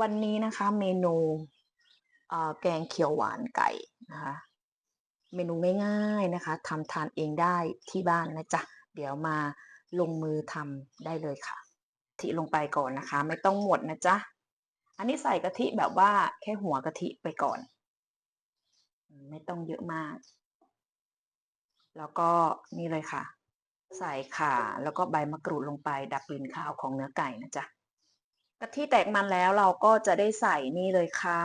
วันนี้นะคะเมนูแกงเขียวหวานไก่นะคะเมนูง่ายๆนะคะทำทานเองได้ที่บ้านนะจ๊ะเดี๋ยวมาลงมือทำได้เลยค่ะกะทิลงไปก่อนนะคะ ไม่ต้องหมดนะจ๊ะอันนี้ใส่กะทิแบบว่าแค่หัวกะทิไปก่อน ไม่ต้องเยอะมาก แล้วก็นี่เลยค่ะ ใส่ข่าแล้วก็ใบมะกรูดลงไปดับกลิ่นคาวของเนื้อไก่นะจ๊ะ กะทิแตกมันแล้วเราก็จะได้ใส่นี่เลยค่ะ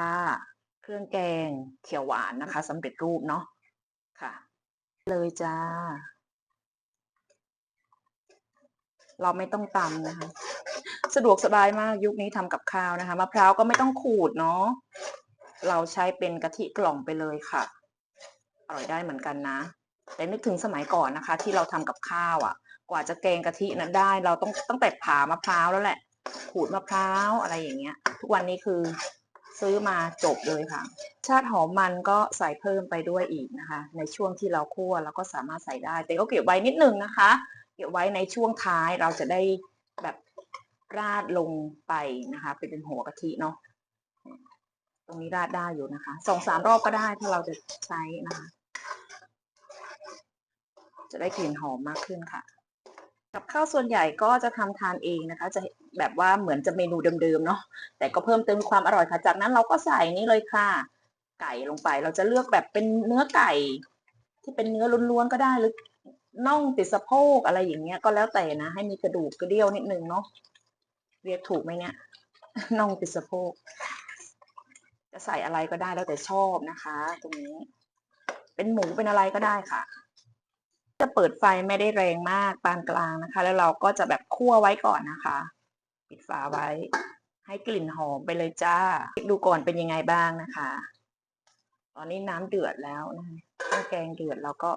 เครื่องแกงเขียวหวานนะคะสำเร็จรูปเนาะค่ะ เลยจ้า เราไม่ต้องตำนะคะ สะดวกสบายมากยุคนี้ทำกับข้าวนะคะมะพร้าวก็ไม่ต้องขูดเนาะเราใช้เป็นกะทิกล่องไปเลยค่ะอร่อยได้เหมือนกันนะ แต่นึกถึงสมัยก่อนนะคะ ที่เราทำกับข้าวอะ กว่าจะแกงกะทินั้นได้ เราต้องตั้งแต่ผ่ามะพร้าวแล้วแหละ ขูดมะพร้าวอะไรอย่างเงี้ย ทุกวันนี้คือซื้อมาจบเลยค่ะ ชาติหอมมันก็ใส่เพิ่มไปด้วยอีกนะคะ ในช่วงที่เราคั่วเราก็สามารถใส่ได้ แต่ก็เก็บไว้นิดนึงนะคะ เก็บไว้ในช่วงท้ายเราจะได้แบบราดลงไปนะคะเป็นหัวกะทิเนาะตรงนี้ราดได้อยู่นะคะสองสามรอบก็ได้ถ้าเราจะใช้นะคะ จะได้กลิ่นหอมมากขึ้นค่ะ กับข้าวส่วนใหญ่ก็จะทำทานเองนะคะ จะ แบบว่าเหมือนจะเมนูเดิมๆเนาะแต่ก็เพิ่มเติมความอร่อยค่ะ จากนั้นเราก็ใส่นี่เลยค่ะ ไก่ลงไปเราจะเลือกแบบเป็นเนื้อไก่ ที่เป็นเนื้อล้วนๆก็ได้หรือน่องติดสะโพกอะไรอย่างเงี้ยก็แล้วแต่นะ ให้มีกระดูกกระเดี่ยวนิดนึงเนาะเรียกถูกไหมเนี่ยน่องติดสะโพกจะใส่อะไรก็ได้แล้วแต่ชอบนะคะ ตรงนี้ เป็นหมูเป็นอะไรก็ได้ค่ะ จะเปิดไฟไม่ได้แรงมากปานกลางนะคะ แล้วเราก็จะแบบคั่วไว้ก่อนนะคะ ปิดฝาไว้ ให้กลิ่นหอมไปเลยจ้าดูก่อนเป็นยังไงบ้างนะคะ ตอนนี้น้ำเดือดแล้วนะคะถ้าแกงเดือดเราก็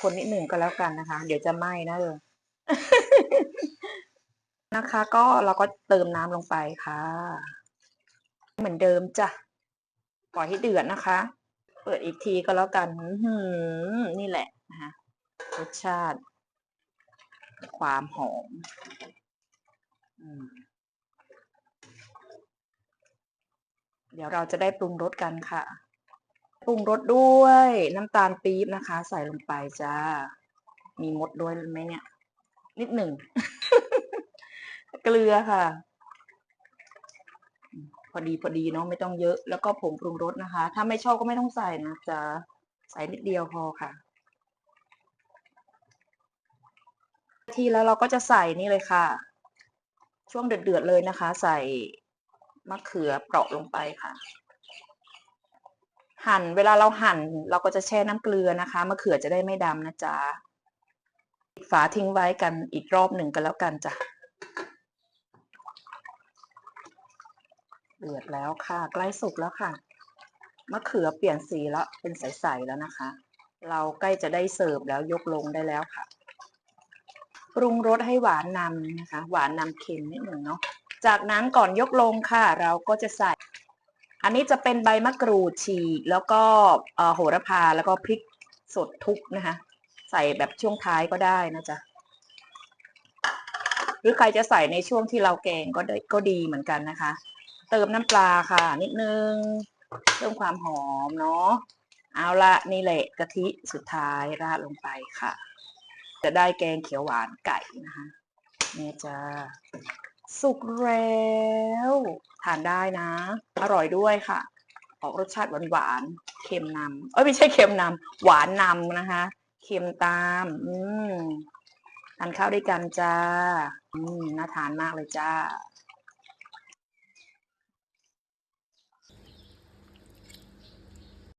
คนๆนิดหนึ่งก็แล้วกันนะคะ เดี๋ยวจะไหม้นะเลยนะคะ ก็เราก็เติมน้ำลงไปค่ะ เหมือนเดิมจ้ะปล่อยให้เดือดนะคะ เปิดอีกทีก็แล้วกันหือนี่แหละนะคะรสชาติ ความหอม เดี๋ยวเราจะได้ปรุงรสกันค่ะ ปรุงรสด้วยน้ำตาลปี๊บนะคะ ใส่ลงไปจ้า มีมดด้วยไหมเนี่ย นิดหนึ่ง เกลือค่ะ พอดีพอดีเนาะไม่ต้องเยอะ แล้วก็ผงปรุงรสนะคะ ถ้าไม่ชอบก็ไม่ต้องใส่นะจะใส่นิดเดียวพอค่ะ ทีแล้วเราก็จะใส่นี่เลยค่ะ ช่วงเดือดๆเลยนะคะ ใส่มะเขือเปราะลงไปค่ะ หั่นเวลาเราหั่นเราก็จะแช่น้ำเกลือนะคะมะเขือจะได้ไม่ดำนะจ๊ะฝาทิ้งไว้กันอีกรอบหนึ่งกันแล้วกันจ้ะเดือดแล้วค่ะ ใกล้สุกแล้วค่ะมะเขือเปลี่ยนสีแล้วเป็นใสๆแล้วนะคะ เราใกล้จะได้เสิร์ฟแล้วยกลงได้แล้วค่ะ ปรุงรสให้หวานนำนะคะ หวานนำเค็มนิดหนึ่งเนาะจากนั้นก่อนยกลงค่ะ เราก็จะใส่ อันนี้จะเป็นใบมะกรูดฉีกแล้วก็โหระพาแล้วก็พริกสดทุบนะคะ ใส่แบบช่วงท้ายก็ได้นะจ๊ะหรือใครจะใส่ในช่วงที่เราแกงก็ได้ก็ดีเหมือนกันนะคะ เติมน้ำปลาค่ะ นิดนึงเพิ่มความหอมเนาะเอาละนี่แหละกะทิสุดท้ายราดลงไปค่ะ จะได้แกงเขียวหวานไก่นะคะนี่จ้าสุกแล้วทานได้นะ อร่อยด้วยค่ะ ออกรสชาติหวานๆเค็มนำเอ้ยไม่ใช่เค็มนำหวานนำนะคะ เค็มตาม อืมทานข้าวด้วยกันจ้า อืมน่าทานมากเลยจ้า